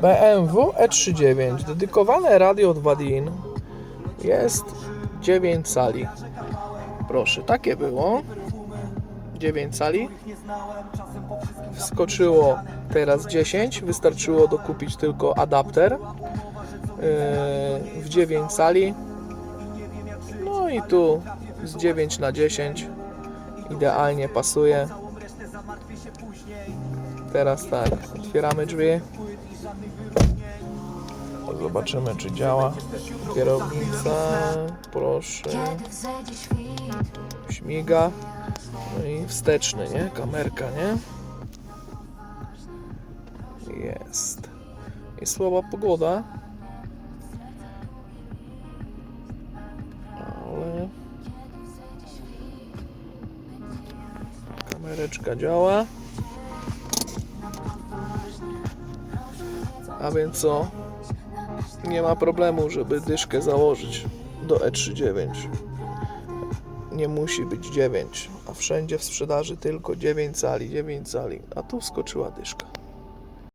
BMW E39, dedykowane radio 2 DIN. Jest 9 cali. Proszę, takie było. 9 cali. Wskoczyło teraz 10. Wystarczyło dokupić tylko adapter yy, w 9 cali. No i tu z 9 na 10 idealnie pasuje. Teraz tak, otwieramy drzwi. Zobaczymy, czy działa. Kierownica, proszę. Śmiga. No i wsteczny, nie? Kamerka, nie? Jest. I słaba pogoda. Kamereczka działa. A więc co? Nie ma problemu, żeby dyszkę założyć do E39. Nie musi być 9, a wszędzie w sprzedaży tylko 9 cali, 9 cali. A tu wskoczyła dyszka.